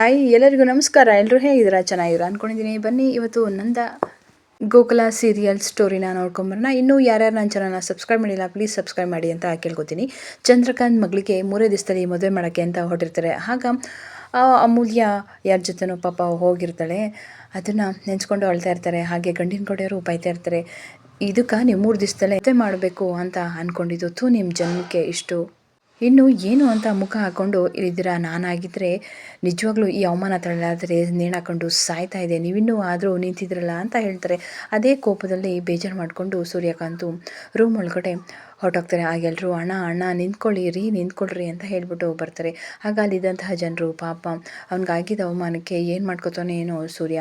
Hi, ಎಲ್ಲರಿಗೂ ನಮಸ್ಕಾರ. ಎಲ್ಲರೂ ಹೇಗಿದ್ದೀರಾ? ಚೆನ್ನಾಗಿದ್ದೀರಾ ಅಂದ್ಕೊಂಡಿದ್ದೀನಿ ಬನ್ನಿ, ಇವತ್ತು ನಂದ ಗೋಕುಲ ಸೀರಿಯಲ್ ಸ್ಟೋರಿನ ನೋಡ್ಕೊಂಬರೋಣ. ಇನ್ನೂ ಯಾರ್ಯಾರು ನನ್ನ ಚಾನಲ್ನ ಸಬ್ಸ್ಕ್ರೈಬ್ ಮಾಡಿಲ್ಲ ಪ್ಲೀಸ್ ಸಬ್ಸ್ಕ್ರೈಬ್ ಮಾಡಿ ಅಂತ ಕೇಳ್ಕೊತೀನಿ. ಚಂದ್ರಕಾಂತ್ ಮಗಳಿಗೆ ಮೂರೇ ದಿವಸದಲ್ಲಿ ಮದುವೆ ಮಾಡೋಕ್ಕೆ ಅಂತ ಹೊರಟಿರ್ತಾರೆ. ಆಗ ಅಮೂಲ್ಯ ಯಾರ ಜೊತೆನೂ ಪಾಪ ಹೋಗಿರ್ತಾಳೆ. ಅದನ್ನು ನೆಂಚ್ಕೊಂಡು ಅಳ್ತಾ ಇರ್ತಾರೆ. ಹಾಗೆ ಗಂಡಿನ ಕಡೆಯವರು ಬೈತಾ ಇರ್ತಾರೆ. ಇದಕ್ಕೆ ನೀವು ಮೂರು ದಿವಸದಲ್ಲೇ ಮದುವೆ ಮಾಡಬೇಕು ಅಂತ ಅಂದ್ಕೊಂಡಿದ್ದು ನಿಮ್ಮ ಜನ್ಮಕ್ಕೆ ಇಷ್ಟು ಇನ್ನು ಏನು ಅಂತ ಮುಖ ಹಾಕ್ಕೊಂಡು ಇದ್ದೀರಾ ನಾನಾಗಿದ್ದರೆ ನಿಜವಾಗ್ಲೂ ಈ ಅವಮಾನ ತಳ್ಳಾದರೆ ನೇಣಾಕೊಂಡು ಸಾಯ್ತಾ ಇದೆ. ನೀವಿನ್ನೂ ಆದರೂ ನಿಂತಿದ್ರಲ್ಲ ಅಂತ ಹೇಳ್ತಾರೆ. ಅದೇ ಕೋಪದಲ್ಲಿ ಬೇಜಾರು ಮಾಡಿಕೊಂಡು ಸೂರ್ಯಕಾಂತು ರೂಮ್ ಒಳಗಡೆ ಹೊರಟೋಗ್ತಾರೆ. ಆಗ ಎಲ್ಲರೂ ಅಣ್ಣ ಅಣ್ಣ ನಿಂತ್ಕೊಳ್ಳಿ ರೀ ನಿಂತ್ಕೊಳ್ರಿ ಅಂತ ಹೇಳ್ಬಿಟ್ಟು ಬರ್ತಾರೆ. ಆಗ ಅಲ್ಲಿದ್ದಂತಹ ಜನರು, ಪಾಪ, ಅವ್ನಿಗಾಗಿದ್ದ ಅವಮಾನಕ್ಕೆ ಏನು ಮಾಡ್ಕೋತಾನೆ ಏನೋ ಸೂರ್ಯ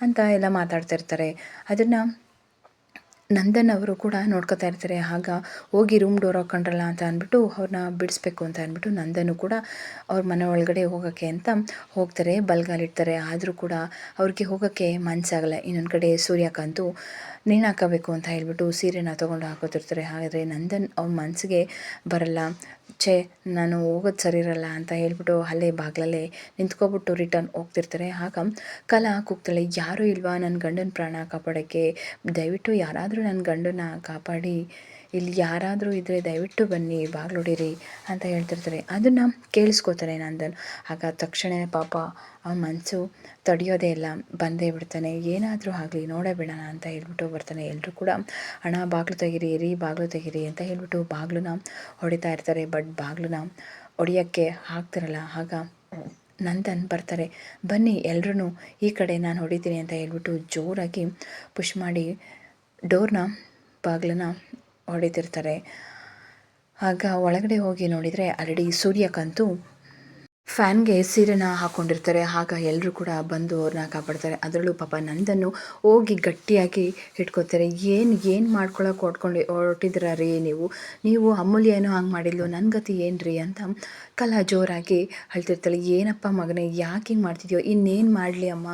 ಅಂತ ಎಲ್ಲ ಮಾತಾಡ್ತಿರ್ತಾರೆ ಅದನ್ನು ನಂದನ್ ಅವರು ಕೂಡ ನೋಡ್ಕೊತಾ ಇರ್ತಾರೆ, ಆಗ ಹೋಗಿ ರೂಮ್ ಡೋರ್ ಹಾಕೊಂಡ್ರಲ್ಲ ಅಂತ ಅಂದ್ಬಿಟ್ಟು ಅವ್ರನ್ನ ಬಿಡಿಸ್ಬೇಕು ಅಂತ ಅಂದ್ಬಿಟ್ಟು ನಂದನು ಕೂಡ ಅವ್ರ ಮನೆ ಒಳಗಡೆ ಹೋಗೋಕ್ಕೆ ಅಂತ ಹೋಗ್ತಾರೆ ಬಲ್ಗಾಲಿಡ್ತಾರೆ ಆದರೂ ಕೂಡ ಅವ್ರಿಗೆ ಹೋಗೋಕ್ಕೆ ಮನಸ್ಸಾಗಲ್ಲ ಇನ್ನೊಂದು ಕಡೆ ಸೂರ್ಯಕಾಂತು ನೇಣು ಹಾಕಬೇಕು ಅಂತ ಹೇಳ್ಬಿಟ್ಟು ಸೀರೆನ ತೊಗೊಂಡು ಹಾಕೋತಿರ್ತಾರೆ. ಹಾಗಾದರೆ ನಂದನ್ ಅವ್ನ ಮನಸ್ಸಿಗೆ ಬರಲ್ಲ. ಛೇ, ನಾನು ಹೋಗೋದು ಸರಿ ಇರಲ್ಲ ಅಂತ ಹೇಳ್ಬಿಟ್ಟು ಅಲ್ಲೇ ಬಾಗ್ಲಲ್ಲೇ ನಿಂತ್ಕೊಬಿಟ್ಟು ರಿಟರ್ನ್ ಹೋಗ್ತಿರ್ತಾರೆ. ಆಗ ಕಲಾ ಕೂಗ್ತಾಳೆ, ಯಾರೂ ಇಲ್ವಾ ನನ್ನ ಗಂಡನ ಪ್ರಾಣ ಕಾಪಾಡೋಕ್ಕೆ? ದಯವಿಟ್ಟು ಯಾರಾದರೂ ನನ್ನ ಗಂಡನ ಕಾಪಾಡಿ. ಇಲ್ಲಿ ಯಾರಾದರೂ ಇದ್ದರೆ ದಯವಿಟ್ಟು ಬನ್ನಿ ಬಾಗ್ಲೊಡಿರಿ ಅಂತ ಹೇಳ್ತಿರ್ತಾರೆ. ಅದನ್ನು ಕೇಳಿಸ್ಕೋತಾರೆ ನಂದನ್. ಆಗ ತಕ್ಷಣ ಪಾಪ ಆ ಮನಸ್ಸು ತಡೆಯೋದೇ ಇಲ್ಲ, ಬಂದೇ ಬಿಡ್ತಾನೆ. ಏನಾದರೂ ಆಗಲಿ ನೋಡೇ ಬಿಡೋಣ ಅಂತ ಹೇಳ್ಬಿಟ್ಟು ಬರ್ತಾನೆ. ಎಲ್ಲರೂ ಕೂಡ ಹಣ ಬಾಗಿಲು ತೆಗಿರಿ, ರೀ, ಬಾಗಿಲು ತೆಗಿರಿ ಅಂತ ಹೇಳ್ಬಿಟ್ಟು ಬಾಗಿಲನ್ನ ಹೊಡಿತಾ ಇರ್ತಾರೆ. ಬಟ್ ಬಾಗಿಲನ್ನ ಹೊಡಿಯೋಕ್ಕೆ ಹಾಕ್ತಿರಲ್ಲ ಆಗ ನಂದನ್ ಬರ್ತಾರೆ, ಬನ್ನಿ ಎಲ್ಲರೂ ಈ ಕಡೆ ನಾನು ಹೊಡಿತೀನಿ ಅಂತ ಹೇಳ್ಬಿಟ್ಟು ಜೋರಾಗಿ ಪುಷ್ ಮಾಡಿ ಡೋರ್ನ, ಬಾಗಿಲನ್ನ ಹೊಡಿತಿರ್ತಾರೆ ಆಗ ಒಳಗಡೆ ಹೋಗಿ ನೋಡಿದರೆ ಆಲ್ರೆಡಿ ಸೂರ್ಯಕಂತೂ ಫ್ಯಾನ್ಗೆ ಸೀರೆನ ಹಾಕ್ಕೊಂಡಿರ್ತಾರೆ ಆಗ ಎಲ್ಲರೂ ಕೂಡ ಬಂದು ಅವ್ರನ್ನ ಕಾಪಾಡ್ತಾರೆ. ಅದರಲ್ಲೂ ಪಾಪ ನಂದನ್ನು ಹೋಗಿ ಗಟ್ಟಿಯಾಗಿ ಇಟ್ಕೋತಾರೆ. ಏನು ಏನು ಮಾಡ್ಕೊಳಕ್ಕೆ ಹೊಡ್ಕೊಂಡು ಹೊರಟಿದ್ರ ರೀ ನೀವು? ನೀವು ಅಮೂಲ್ಯ ಏನೋ ಹಂಗೆ ಮಾಡಿಲ್ಲ ನನ್ನ ಗತಿ ಏನು ರೀ ಅಂತ ಕಲಾ ಜೋರಾಗಿ ಹೇಳ್ತಿರ್ತಾಳೆ. ಏನಪ್ಪ ಮಗನೇ, ಯಾಕೆ ಹಿಂಗೆ ಮಾಡ್ತಿದ್ಯೋ? ಇನ್ನೇನು ಮಾಡಲಿ ಅಮ್ಮ?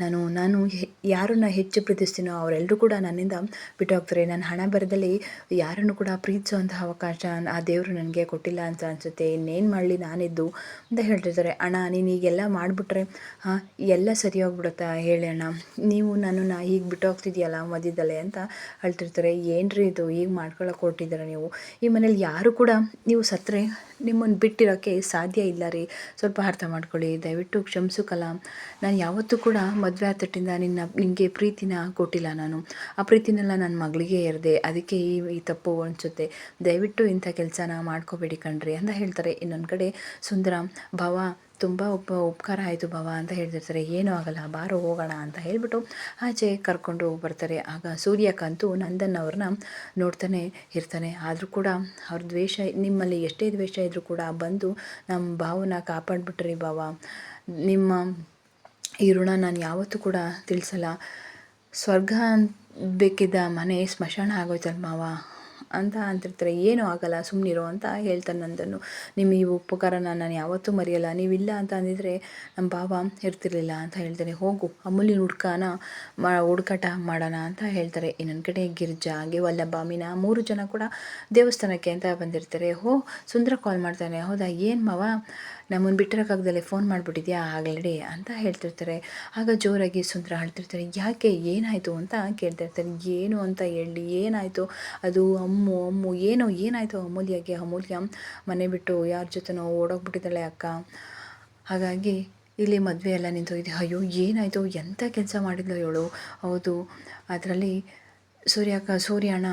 ನಾನು ನಾನು ಯಾರನ್ನ ಹೆಚ್ಚು ಪ್ರೀತಿಸ್ತೀನೋ ಅವರೆಲ್ಲರೂ ಕೂಡ ನನ್ನಿಂದ ಬಿಟ್ಟೋಗ್ತಾರೆ. ನನ್ನ ಹಣ ಬರದಲ್ಲಿ ಯಾರನ್ನು ಕೂಡ ಪ್ರೀತಿಸುವಂತಹ ಅವಕಾಶ ಆ ದೇವರು ನನಗೆ ಕೊಟ್ಟಿಲ್ಲ ಅಂತ ಅನಿಸುತ್ತೆ. ಇನ್ನೇನು ಮಾಡಲಿ ನಾನಿದ್ದು ಅಂತ ಹೇಳ್ತಿರ್ತಾರೆ ಅಣ್ಣ, ನೀನು ಈಗೆಲ್ಲ ಮಾಡಿಬಿಟ್ರೆ, ಹಾಂ, ಎಲ್ಲ ಸರಿ ಹೋಗ್ಬಿಡುತ್ತಾ? ಹೇಳಿ ಅಣ್ಣ. ನೀವು ನನ್ನನ್ನು ಹೀಗೆ ಬಿಟ್ಟು ಹೋಗ್ತಿದ್ಯಲ್ಲ ಮಧ್ಯದಲ್ಲೇ ಅಂತ ಹೇಳ್ತಿರ್ತಾರೆ ಏನ್ರಿ ಇದು? ಈಗ ಮಾಡ್ಕೊಳಕ್ಕೆ ಕೊಟ್ಟಿದ್ದೀರ ನೀವು? ಈ ಮನೇಲಿ ಯಾರು ಕೂಡ ನೀವು ಸತ್ತರೆ ನಿಮ್ಮನ್ನು ಬಿಟ್ಟಿರೋಕ್ಕೆ ಸಾಧ್ಯ ಇಲ್ಲ ರೀ. ಸ್ವಲ್ಪ ಅರ್ಥ ಮಾಡ್ಕೊಳ್ಳಿ. ದಯವಿಟ್ಟು ಕ್ಷಮಿಸು ಕಲಾಂ. ನಾನು ಯಾವತ್ತೂ ಕೂಡ ಮದುವೆ ಆತಟ್ಟಿಂದ ನಿನ್ನ ನಿಮಗೆ ಪ್ರೀತಿನ ಕೊಟ್ಟಿಲ್ಲ ನಾನು. ಆ ಪ್ರೀತಿನೆಲ್ಲ ನನ್ನ ಮಗಳಿಗೆ ಇರದೆ ಅದಕ್ಕೆ ಈ ಈ ತಪ್ಪು ಅನಿಸುತ್ತೆ. ದಯವಿಟ್ಟು ಇಂಥ ಕೆಲಸನ ಮಾಡ್ಕೋಬೇಡಿ ಕಣ್ರಿ ಅಂತ ಹೇಳ್ತಾರೆ. ಇನ್ನೊಂದು ಕಡೆ ಸುಂದರ ಭಾವ ತುಂಬ ಉಪ ಉಪಕಾರ ಆಯಿತು ಭವ ಅಂತ ಹೇಳ್ತಿರ್ತಾರೆ. ಏನೂ ಆಗಲ್ಲ, ಬಾರು ಹೋಗೋಣ ಅಂತ ಹೇಳಿಬಿಟ್ಟು ಆಚೆ ಕರ್ಕೊಂಡು ಬರ್ತಾರೆ. ಆಗ ಸೂರ್ಯಕಾಂತು ನಂದನ್ ಅವ್ರನ್ನ ನೋಡ್ತಾನೆ ಇರ್ತಾನೆ. ಆದರೂ ಕೂಡ ಅವ್ರ ದ್ವೇಷ, ನಿಮ್ಮಲ್ಲಿ ಎಷ್ಟೇ ದ್ವೇಷ ಇದ್ದರೂ ಕೂಡ ಬಂದು ನಮ್ಮ ಭಾವನ ಕಾಪಾಡಿಬಿಟ್ರಿ ಭಾವ. ನಿಮ್ಮ ಈ ಋಣ ನಾನು ಯಾವತ್ತೂ ಕೂಡ ತಿಳಿಸಲ್ಲ. ಸ್ವರ್ಗ ಬೇಕಿದ್ದ ಮನೆ ಸ್ಮಶಾನ ಆಗೋಯ್ತಲ್ಲ ಮಾವ. ಅಂತ ಅಂತಿರ್ತಾರೆ. ಏನೂ ಆಗಲ್ಲ ಸುಮ್ಮನಿರು ಅಂತ ಹೇಳ್ತಾನೆ ನಂದನ್ನು. ನಿಮ್ಮ ಈ ಉಪಕಾರನ ನಾನು ಯಾವತ್ತೂ ಮರೆಯಲ್ಲ, ನೀವಿಲ್ಲ ಅಂತ ಅಂದಿದ್ರೆ ನಮ್ಮ ಬಾಬಾ ಇರ್ತಿರ್ಲಿಲ್ಲ ಅಂತ ಹೇಳ್ತಾರೆ ಹೋಗು ಅಮೂಲಿನ ಹುಡ್ಕಾನ ಮಾ ಹುಡುಕಾಟ ಮಾಡೋಣ ಅಂತ ಹೇಳ್ತಾರೆ. ಇನ್ನೊಂದು ಕಡೆ ಗಿರ್ಜಾ ಹಾಗೆ ವಲ್ಲಭ ಮೀನಾ ಮೂರು ಜನ ಕೂಡ ದೇವಸ್ಥಾನಕ್ಕೆ ಅಂತ ಬಂದಿರ್ತಾರೆ. ಹೋ, ಸುಂದರ ಕಾಲ್ ಮಾಡ್ತಾನೆ. ಹೌದಾ? ಏನು ಮಾವ? ನಮ್ಮನ್ನು ಬಿಟ್ಟಿರೋಕ್ಕಾಗ್ದಲ್ಲೇ ಫೋನ್ ಮಾಡಿಬಿಟ್ಟಿದ್ಯಾ? ಆಗಲೇ ಅಂತ ಹೇಳ್ತಿರ್ತಾರೆ. ಆಗ ಜೋರಾಗಿ ಸುಂದರ ಅಳ್ತಿರ್ತಾರೆ. ಯಾಕೆ? ಏನಾಯಿತು ಅಂತ ಕೇಳ್ತಿರ್ತಾರೆ. ಏನು ಅಂತ ಹೇಳಿ, ಏನಾಯಿತು? ಅದು ಅಮ್ಮು ಅಮ್ಮು, ಏನೋ, ಏನಾಯಿತು ಅಮೂಲ್ಯಗೆ? ಅಮೂಲ್ಯ ಮನೆ ಬಿಟ್ಟು ಯಾರ ಜೊತೆನೋ ಓಡೋಗ್ಬಿಟ್ಟಿದ್ದಾಳೆ ಅಕ್ಕ. ಹಾಗಾಗಿ ಇಲ್ಲಿ ಮದುವೆ ಎಲ್ಲ ನಿಂತೋಗಿದೆ. ಅಯ್ಯೋ, ಏನಾಯಿತು? ಎಂಥ ಕೆಲಸ ಮಾಡಿದ್ಲು ಇವಳು? ಹೌದು, ಅದರಲ್ಲಿ ಸೂರ್ಯ ಸೂರ್ಯಣ್ಣ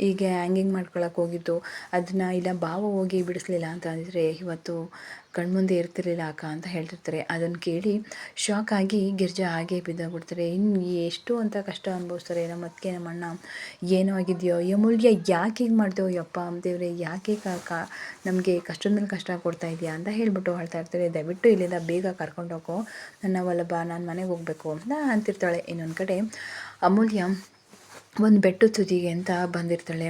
ಹೀಗೆ ಹ್ಯಾಂಗಿಂಗ್ ಮಾಡ್ಕೊಳಕ್ಕೆ ಹೋಗಿದ್ದು. ಅದನ್ನ ಇಲ್ಲ ಭಾವ ಹೋಗಿ ಬಿಡಿಸ್ಲಿಲ್ಲ ಅಂತ ಅಂದರೆ ಇವತ್ತು ಕಣ್ಮುಂದೆ ಇರ್ತಿರ್ಲಿಲ್ಲ ಅಕ್ಕ ಅಂತ ಹೇಳ್ತಿರ್ತಾರೆ. ಅದನ್ನು ಕೇಳಿ ಶಾಕ್ ಆಗಿ ಗಿರ್ಜಾ ಹಾಗೆ ಬಿದ್ದೋಗ್ಬಿಡ್ತಾರೆ. ಇನ್ನು ಎಷ್ಟು ಅಂತ ಕಷ್ಟ ಅನುಭವಿಸ್ತಾರೆ. ನಮ್ಮ ಅದಕ್ಕೆ ನಮ್ಮ ಅಣ್ಣ, ಏನೋ ಆಗಿದೆಯೋ ಅಮೂಲ್ಯ ಯಾಕೆ ಹೀಗೆ ಮಾಡ್ತೇವೋ ಯಪ್ಪ ದೇವ್ರೆ, ಯಾಕೆ ಕಾ ನಮಗೆ ಕಷ್ಟದ ಮೇಲೆ ಕಷ್ಟ ಕೊಡ್ತಾ ಇದೆಯಾ? ಅಂತ ಹೇಳ್ಬಿಟ್ಟು ಹೇಳ್ತಾ ಇರ್ತಾರೆ. ದಯವಿಟ್ಟು ಇಲ್ಲಿಂದ ಬೇಗ ಕರ್ಕೊಂಡೋಗೋ. ನನ್ನ ವಲ್ಲಭ ನಾನು ಮನೆಗೆ ಹೋಗಬೇಕು ಅಂತ ಅಂತಿರ್ತಾಳೆ. ಇನ್ನೊಂದು ಕಡೆ ಅಮೂಲ್ಯ ಒಂದು ಬೆಟ್ಟು ತುದಿಗೆ ಅಂತ ಬಂದಿರ್ತಾಳೆ.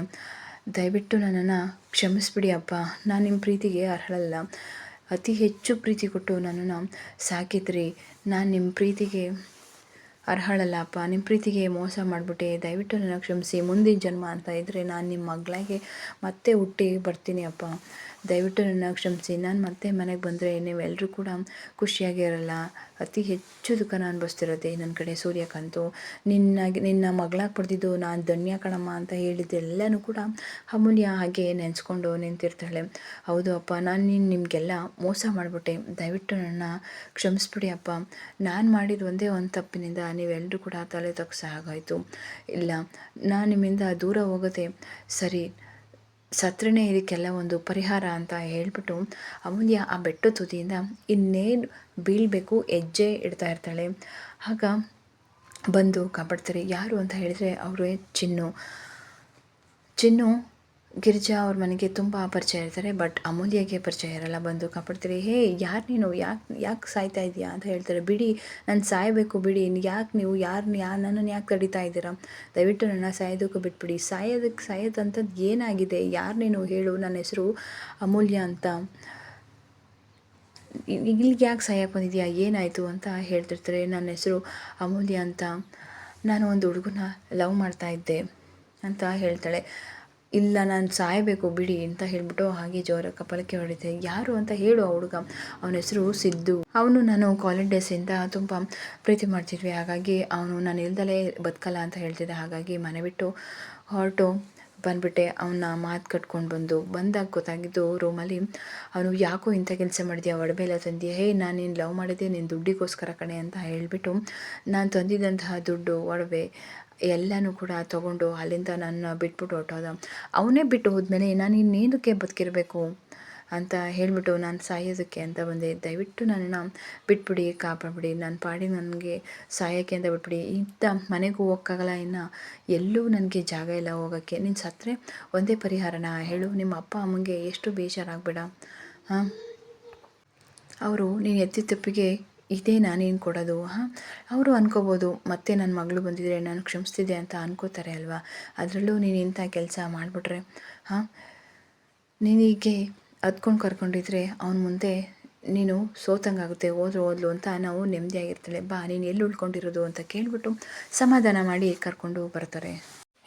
ದಯವಿಟ್ಟು ನನ್ನನ್ನು ಕ್ಷಮಿಸ್ಬಿಡಿ ಅಪ್ಪ. ನಾನು ನಿಮ್ಮ ಪ್ರೀತಿಗೆ ಅರ್ಹಳಲ್ಲ. ಅತಿ ಹೆಚ್ಚು ಪ್ರೀತಿ ಕೊಟ್ಟು ನನ್ನನ್ನು ಸಾಕಿದ್ರಿ. ನಾನು ನಿಮ್ಮ ಪ್ರೀತಿಗೆ ಅರ್ಹಳಲ್ಲ ಅಪ್ಪ. ನಿಮ್ಮ ಪ್ರೀತಿಗೆ ಮೋಸ ಮಾಡಿಬಿಟ್ಟೆ. ದಯವಿಟ್ಟು ನನ್ನ ಕ್ಷಮಿಸಿ. ಮುಂದಿನ ಜನ್ಮ ಅಂತ ಇದ್ದರೆ ನಾನು ನಿಮ್ಮ ಮಗಳಾಗೆ ಮತ್ತೆ ಹುಟ್ಟಿ ಬರ್ತೀನಿ ಅಪ್ಪ. ದಯವಿಟ್ಟು ನನ್ನ ಕ್ಷಮಿಸಿ. ನಾನು ಮತ್ತೆ ಮನೆಗೆ ಬಂದರೆ ನೀವೆಲ್ಲರೂ ಕೂಡ ಖುಷಿಯಾಗಿರಲ್ಲ ಅತಿ ಹೆಚ್ಚು ದುಃಖನ ಅನುಭವಿಸ್ತಿರೋದೆ ನನ್ನ ಕಡೆ ಸೂರ್ಯಕಾಂತು. ನಿನ್ನ ನಿನ್ನ ಮಗಳಾಗಿ ಪಡೆದಿದ್ದು ನಾನು ಧನ್ಯ ಕಣಮ್ಮ ಅಂತ ಹೇಳಿದ್ದೆಲ್ಲನೂ ಕೂಡ ಅಮೂಲ್ಯ ಹಾಗೆ ನೆನೆಸ್ಕೊಂಡು ನಿಂತಿರ್ತಾಳೆ. ಹೌದು ಅಪ್ಪ, ನಾನು ನಿನ್ನ ನಿಮಗೆಲ್ಲ ಮೋಸ ಮಾಡಿಬಿಟ್ಟೆ. ದಯವಿಟ್ಟು ನನ್ನ ಕ್ಷಮಿಸ್ಬಿಡಿ ಅಪ್ಪ. ನಾನು ಮಾಡಿದ ಒಂದೇ ಒಂದು ತಪ್ಪಿನಿಂದ ನೀವೆಲ್ಲರೂ ಕೂಡ ತಲೆ ತಗ್ಸ ಹಾಗಾಯಿತು. ಇಲ್ಲ, ನಾನು ನಿಮ್ಮಿಂದ ದೂರ ಹೋಗೋದೆ ಸರಿ ಸತ್ರನೇ ಇದಕ್ಕೆಲ್ಲ ಒಂದು ಪರಿಹಾರ ಅಂತ ಹೇಳಿಬಿಟ್ಟು ಅಮೂಲ್ಯ ಆ ಬೆಟ್ಟ ತುದಿಯಿಂದ ಇನ್ನೇನು ಬೀಳಬೇಕು, ಹೆಜ್ಜೆ ಇಡ್ತಾ ಇರ್ತಾಳೆ. ಆಗ ಬಂದು ಕಾಪಾಡ್ತಾರೆ. ಯಾರು ಅಂತ ಹೇಳಿದರೆ ಅವರೇ ಚಿನ್ನು. ಚಿನ್ನು ಗಿರಿಜಾ ಅವ್ರ ಮನೆಗೆ ತುಂಬ ಪರಿಚಯ ಇರ್ತಾರೆ ಬಟ್ ಅಮೂಲ್ಯಗೆ ಪರಿಚಯ ಇರಲ್ಲ. ಬಂದು ಕಾಪಾಡ್ತಾರೆ, ಹೇ, ಯಾರು ನೀನು? ಯಾಕೆ ಯಾಕೆ ಸಾಯ್ತಾ ಇದೆಯಾ ಅಂತ ಹೇಳ್ತಾರೆ. ಬಿಡಿ, ನಾನು ಸಾಯಬೇಕು, ಬಿಡಿ. ಯಾಕೆ ನೀವು, ಯಾರು ಯಾ ನನ್ನನ್ನು ಯಾಕೆ ತಡಿತಾ ಇದ್ದೀರಾ? ದಯವಿಟ್ಟು ನನ್ನ ಸಾಯೋದಕ್ಕೂ ಬಿಟ್ಬಿಡಿ. ಸಾಯೋದಕ್ಕೆ ಸಾಯೋದಂಥದ್ದು ಏನಾಗಿದೆ? ಯಾರು ನೀನು? ಹೇಳು ನನ್ನ ಹೆಸರು ಅಮೂಲ್ಯ ಅಂತ. ಇಲ್ಲಿಗೆ ಯಾಕೆ ಸಾಯಕ್ಕೆ ಬಂದಿದೆಯಾ? ಏನಾಯಿತು? ಅಂತ ಹೇಳ್ತಿರ್ತಾರೆ. ನನ್ನ ಹೆಸರು ಅಮೂಲ್ಯ ಅಂತ. ನಾನು ಒಂದು ಹುಡುಗನ ಲವ್ ಮಾಡ್ತಾ ಇದ್ದೆ, ಅಂತ ಹೇಳ್ತಾಳೆ. ಇಲ್ಲ, ನಾನು ಸಾಯಬೇಕು ಬಿಡಿ ಅಂತ ಹೇಳ್ಬಿಟ್ಟು ಹಾಗೆ ಜೋರ ಕಪಲಕ್ಕೆ ಹೊಡಿತೆ ಯಾರು ಅಂತ ಹೇಳು ಆ ಹುಡುಗ. ಅವನ ಹೆಸರು ಸಿದ್ದು. ಅವನು ನಾನು ಕಾಲೇಜ್ ಡೇಸಿಂದ ತುಂಬ ಪ್ರೀತಿ ಮಾಡ್ತಿದ್ವಿ. ಹಾಗಾಗಿ ಅವನು ನಾನು ಇಲ್ದಲೇ ಬದುಕಲ್ಲ ಅಂತ ಹೇಳ್ತಿದ್ದೆ. ಹಾಗಾಗಿ ಮನೆ ಬಿಟ್ಟು ಹೊರಟು ಬಂದುಬಿಟ್ಟೆ ಅವನ್ನ ಮಾತು ಕಟ್ಕೊಂಡು ಬಂದು, ಬಂದಾಗ ಗೊತ್ತಾಗಿದ್ದು ರೂಮಲ್ಲಿ ಅವನು ಯಾಕೋ ಇಂಥ ಕೆಲಸ ಮಾಡಿದ್ಯಾ ಒಡವೆ ಎಲ್ಲ ತಂದೀಯ, ಹೇ ನಾನು ನೀನು ಲವ್ ಮಾಡಿದೆ ನಿನ್ನ ದುಡ್ಡಿಗೋಸ್ಕರ ಕಣೆ ಅಂತ ಹೇಳಿಬಿಟ್ಟು ನಾನು ತಂದಿದ್ದಂತಹ ದುಡ್ಡು, ಒಡವೆ ಎಲ್ಲನೂ ಕೂಡ ತೊಗೊಂಡು ಅಲ್ಲಿಂದ ನನ್ನ ಬಿಟ್ಬಿಟ್ಟು ಹೊಟ್ಟೋದ ಅವನೇ ಬಿಟ್ಟು ಹೋದ್ಮೇಲೆ ನಾನು ಇನ್ನೇನಕ್ಕೆ ಬದುಕಿರಬೇಕು? ಅಂತ ಹೇಳಿಬಿಟ್ಟು ನಾನು ಸಾಯೋದಕ್ಕೆ ಅಂತ ಬಂದೆ. ದಯವಿಟ್ಟು ನನ್ನನ್ನು ಬಿಟ್ಬಿಡಿ, ಕಾಪಾಡ್ಬಿಡಿ. ನನ್ನ ಪಾಡಿಗೆ ನನಗೆ ಸಾಯೋಕ್ಕೆ ಅಂತ ಬಿಟ್ಬಿಡಿ. ಇಂಥ ಮನೆಗೂ ಹೋಗೋಕ್ಕಾಗಲ್ಲ ಇನ್ನು. ಎಲ್ಲೂ ನನಗೆ ಜಾಗ ಇಲ್ಲ ಹೋಗೋಕ್ಕೆ. ನೀನು ಸತ್ತರೆ ಒಂದೇ ಪರಿಹಾರನ. ಹೇಳು, ನಿಮ್ಮ ಅಪ್ಪ ಅಮ್ಮಂಗೆ ಎಷ್ಟು ಬೇಜಾರಾಗಬೇಡ. ಹಾಂ? ಅವರು ನೀನು ಎತ್ತಿ ತಪ್ಪಿಗೆ ಇದೇ ನಾನೇನು ಕೊಡೋದು? ಹಾಂ? ಅವರು ಅನ್ಕೋಬೋದು, ಮತ್ತೆ ನನ್ನ ಮಗಳು ಬಂದಿದ್ರೆ ನಾನು ಕ್ಷಮಿಸ್ತಿದ್ದೆ ಅಂತ ಅನ್ಕೋತಾರೆ ಅಲ್ವಾ? ಅದರಲ್ಲೂ ನೀನು ಇಂಥ ಕೆಲಸ ಮಾಡಿಬಿಟ್ರೆ. ಹಾಂ? ನೀನೀಗೆ ಹತ್ಕೊಂಡು ಕರ್ಕೊಂಡಿದ್ರೆ ಅವನ ಮುಂದೆ ನೀನು ಸೋತಂಗಾಗುತ್ತೆ, ಹೋದ್ರು ಹೋದ್ಲು ಅಂತ ನಾವು ನೆಮ್ಮದಿಯಾಗಿರ್ತಾಳೆ ಬಾ, ನೀನು ಎಲ್ಲಿ ಉಳ್ಕೊಂಡಿರೋದು ಅಂತ ಕೇಳಿಬಿಟ್ಟು ಸಮಾಧಾನ ಮಾಡಿ ಕರ್ಕೊಂಡು ಬರ್ತಾರೆ.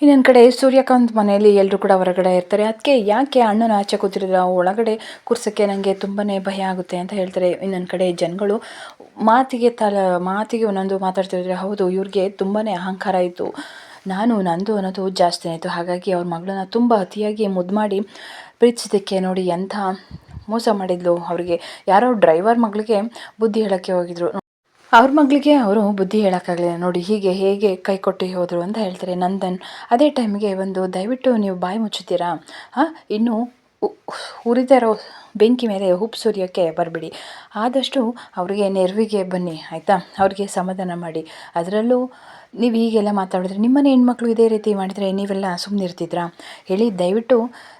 ಇನ್ನೊಂದು ಕಡೆ ಸೂರ್ಯಕಾಂತ್ ಮನೆಯಲ್ಲಿ ಎಲ್ಲರೂ ಕೂಡ ಹೊರಗಡೆ ಇರ್ತಾರೆ. ಅದಕ್ಕೆ ಯಾಕೆ ಅಣ್ಣನ ಆಚೆ ಕೂತಿರೋದು? ಒಳಗಡೆ ಕೂರ್ಸೋಕ್ಕೆ ನನಗೆ ತುಂಬಾ ಭಯ ಆಗುತ್ತೆ ಅಂತ ಹೇಳ್ತಾರೆ. ಇನ್ನೊಂದು ಕಡೆ ಜನಗಳು ಮಾತಿಗೆ ತಲ, ಮಾತಿಗೆ ಒಂದೊಂದು ಮಾತಾಡ್ತಿದ್ರೆ, ಹೌದು, ಇವ್ರಿಗೆ ತುಂಬಾ ಅಹಂಕಾರ ಇತ್ತು. ನಾನು, ನಂದು ಅನ್ನೋದು ಜಾಸ್ತಿ ಆಯಿತು ಹಾಗಾಗಿ ಅವ್ರ ಮಗಳನ್ನ ತುಂಬ ಅತಿಯಾಗಿ ಮುದ್ದು ಮಾಡಿ ಪ್ರೀತಿಸಿದ್ದಕ್ಕೆ ನೋಡಿ ಎಂಥ ಮೋಸ ಮಾಡಿದ್ಲು ಅವರಿಗೆ. ಯಾರೋ ಡ್ರೈವರ್ ಮಗಳಿಗೆ ಬುದ್ಧಿ ಹೇಳೋಕ್ಕೆ ಹೋಗಿದ್ರು. ಅವ್ರ ಮಗಳಿಗೆ ಅವರು ಬುದ್ಧಿ ಹೇಳೋಕ್ಕಾಗಲಿಲ್ಲ. ನೋಡಿ, ಹೀಗೆ ಹೇಗೆ ಕೈ ಕೊಟ್ಟು ಹೋದರು ಅಂತ ಹೇಳ್ತಾರೆ ನಂದನ್. ಅದೇ ಟೈಮ್ಗೆ ಒಂದು ದಯವಿಟ್ಟು ನೀವು ಬಾಯಿ ಮುಚ್ಚುತ್ತೀರಾ? ಹಾಂ, ಇನ್ನು ಉರಿದಿರೋ ಬೆಂಕಿ ಮೇಲೆ ಉಪ್ಪು ಸುರಿಯೋಕ್ಕೆ ಬರಬೇಡಿ. ಆದಷ್ಟು ಅವರಿಗೆ ನೆರವಿಗೆ ಬನ್ನಿ, ಆಯಿತಾ? ಅವ್ರಿಗೆ ಸಮಾಧಾನ ಮಾಡಿ. ಅದರಲ್ಲೂ ನೀವು ಹೀಗೆಲ್ಲ ಮಾತಾಡಿದ್ರೆ ನಿಮ್ಮನೆ ಹೆಣ್ಮಕ್ಳು ಇದೇ ರೀತಿ ಮಾಡಿದರೆ ನೀವೆಲ್ಲ ಸುಮ್ಮನೆ ಇರ್ತಿದ್ರಾ? ಹೇಳಿ, ದಯವಿಟ್ಟು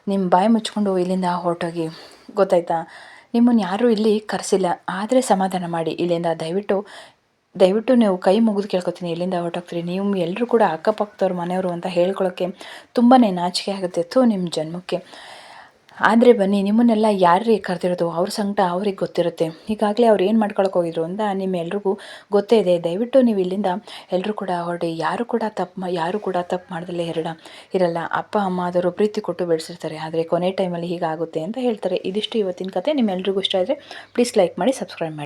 ನಿಮ್ಮ ಬಾಯಿ ಮುಚ್ಕೊಂಡು ಇಲ್ಲಿಂದ ಹೊರಟೋಗಿ. ಗೊತ್ತಾಯ್ತಾ? ನಿಮ್ಮನ್ನು ಯಾರೂ ಇಲ್ಲಿ ಕರೆಸಿಲ್ಲ. ಆದರೆ ಸಮಾಧಾನ ಮಾಡಿ. ಇಲ್ಲಿಂದ ದಯವಿಟ್ಟು ದಯವಿಟ್ಟು ನೀವು ಕೈ ಮುಗಿದು ಕೇಳ್ಕೊತೀನಿ. ಎಲ್ಲಿಂದ ಹೊರಟೋಗ್ತೀರಿ. ನೀವು ಎಲ್ಲರೂ ಕೂಡ ಅಕ್ಕಪಕ್ಕದವ್ರ ಮನೆಯವರು ಅಂತ ಹೇಳ್ಕೊಳ್ಳೋಕ್ಕೆ ತುಂಬಾ ನಾಚಿಕೆ ಆಗುತ್ತೆ. ಥೂ ನಿಮ್ಮ ಜನ್ಮಕ್ಕೆ. ಆದರೆ ಬನ್ನಿ, ನಿಮ್ಮನ್ನೆಲ್ಲ ಯಾರೇ ಕರೆದಿರೋದು? ಅವ್ರ ಸಂಕಟ ಅವ್ರಿಗೆ ಗೊತ್ತಿರುತ್ತೆ. ಈಗಾಗಲೇ ಅವ್ರು ಏನು ಮಾಡ್ಕೊಳಕ್ಕೆ ಹೋಗಿದ್ರು ಅಂತ ನಿಮ್ಮೆಲ್ರಿಗೂ ಗೊತ್ತೇ ಇದೆ. ದಯವಿಟ್ಟು ನೀವು ಇಲ್ಲಿಂದ ಎಲ್ಲರೂ ಕೂಡ ಹೊರಡಿ. ಯಾರು ಕೂಡ ತಪ್ಪು ಯಾರು ಕೂಡ ತಪ್ಪು ಮಾಡ್ದಲೇ ಎರಡ ಇರಲ್ಲ, ಅಪ್ಪ, ಅಮ್ಮ ಆದರೂ ಪ್ರೀತಿ ಕೊಟ್ಟು ಬೆಳೆಸಿರ್ತಾರೆ. ಆದರೆ ಕೊನೆ ಟೈಮಲ್ಲಿ ಹೀಗಾಗುತ್ತೆ ಅಂತ ಹೇಳ್ತಾರೆ. ಇದಿಷ್ಟು ಇವತ್ತಿನ ಕತೆ. ನಿಮ್ಮೆಲ್ರಿಗೂ ಇಷ್ಟ ಆದರೆ ಪ್ಲೀಸ್ ಲೈಕ್ ಮಾಡಿ ಸಬ್ಸ್ಕ್ರೈಬ್ ಮಾಡಿ.